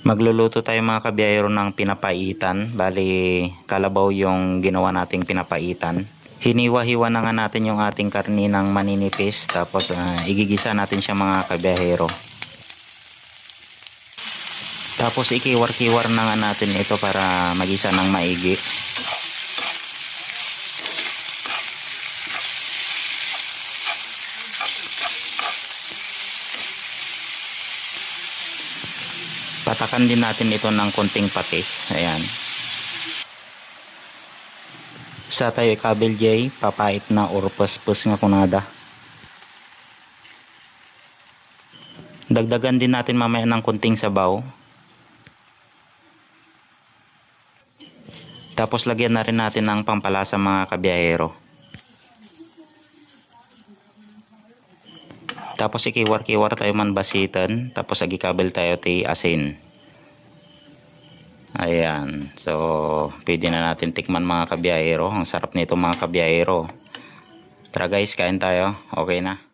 Magluluto tayo mga kabiyahero ng pinapaitan. Bali, kalabaw yung ginawa nating pinapaitan. Hiniwa-hiwa na nga natin yung ating karni ng maninipis. Tapos, ah, igigisa natin siya mga kabiyahero. Tapos, ikiwar-kiwar na nga natin ito para magisa ng maigi. Patakan din natin ito ng konting patis. Ayan. Sa tayo kabel jay, papait na or paspus nga kunada. Dagdagan din natin mamaya ng konting sabaw. Tapos lagyan na rin natin ng pampalasa mga kabiyahero. Tapos ikiwar-kiwar tayo man basitan. Tapos agikabel tayo ti asin. Ayan. So, pwede na natin tikman mga kabiyahero. Ang sarap nito mga kabiyahero. Tara guys, kain tayo. Okay na.